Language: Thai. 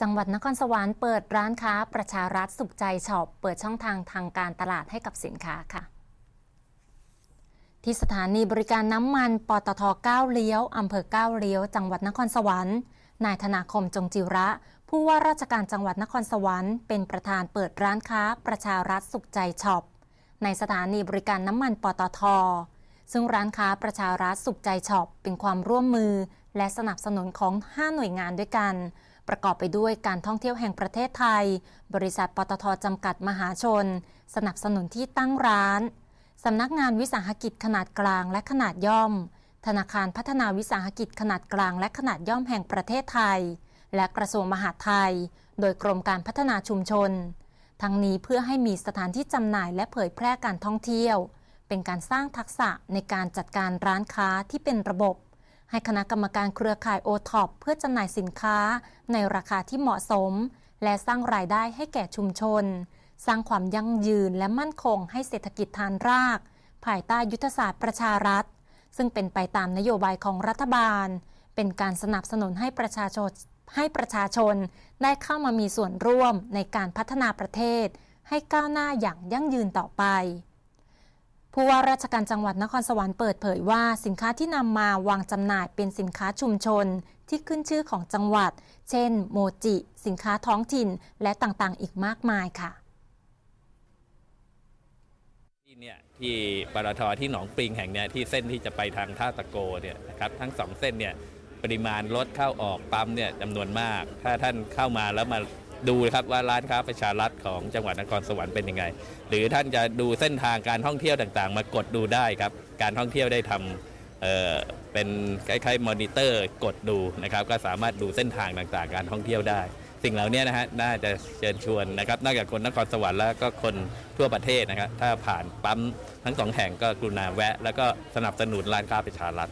จังหวัดนครสวรรค์เปิดร้านค้าประชารัฐสุขใจช็อปเปิดช่องทางทางการตลาดให้กับสินค้าค่ะ ที่สถานีบริการน้ำมันปตทก้าวเลี้ยวอำเภอก้าวเลี้ยว จังหวัดนครสวรรค์นายธนาคมจงจิระ ผู้ว่าราชการจังหวัดนครสวรรค์เป็นประธานเปิดร้านค้าประชารัฐสุขใจช็อปในสถานีบริการน้ำมันปตท ซึ่งร้านค้าประชารัฐสุขใจช็อปเป็นความร่วมมือ และสนับสนุนของ 5 หน่วยงานด้วยกัน ประกอบไปด้วยการท่องเที่ยวแห่งประเทศไทย บริษัทปตทจำกัดมหาชน สนับสนุนที่ตั้งร้าน สำนักงานวิสาหกิจขนาดกลางและขนาดย่อม ธนาคารพัฒนาวิสาหกิจขนาดกลางและขนาดย่อมแห่งประเทศไทย และกระทรวงมหาดไทย โดยกรมการพัฒนาชุมชน ทั้งนี้เพื่อให้มีสถานที่จำหน่ายและเผยแพร่การท่องเที่ยว เป็นการสร้างทักษะในการจัดการร้านค้าที่เป็นระบบ ให้คณะกรรมการเครือข่ายโอท็อปเพื่อจำหน่ายสินค้าในราคาที่เหมาะสม และสร้างรายได้ให้แก่ชุมชน สร้างความยั่งยืนและมั่นคงให้เศรษฐกิจฐานราก ภายใต้ยุทธศาสตร์ประชารัฐ ซึ่งเป็นไปตามนโยบายของรัฐบาล เป็นการสนับสนุนให้ประชาชนให้ประชาชนได้เข้ามามีส่วนร่วมในการพัฒนาประเทศ ให้ก้าวหน้าอย่างยั่งยืนต่อไป ผู้ว่าราชการจังหวัดนครสวรรค์เปิดเผยว่าสินค้าที่นำมาวางจำหน่ายเป็นสินค้าชุมชนที่ขึ้นชื่อของจังหวัด เช่น โมจิ สินค้าท้องถิ่น และต่างๆ อีกมากมายค่ะ ที่เนี่ยที่ปตทที่หนองปริงแห่งเนี้ยที่เส้นที่จะไปทางท่าตะโกเนี่ยนะครับทั้งสองเส้นเนี่ยปริมาณรถเข้าออกปั๊มเนี่ยจำนวนมาก ถ้าท่านเข้ามาแล้วมา ดูนะครับว่าร้านค้าประชารัฐของจังหวัดนครสวรรค์เป็นยังไง หรือท่านจะดูเส้นทางการท่องเที่ยวต่างๆ มากดดูได้ครับ การท่องเที่ยวได้ทำเเป็นคล้ายๆมอนิเตอร์กดดูนะครับ ก็สามารถดูเส้นทางต่างๆ การท่องเที่ยวได้ สิ่งเหล่านี้นะฮะน่าจะเชิญชวนนะครับนอกจากคนนครสวรรค์แล้วก็คนทั่วประเทศนะครับถ้าผ่านปั๊มทั้งสองแห่งก็กรุณาแวะ แล้วก็สนับสนุนร้านค้าประชารัฐ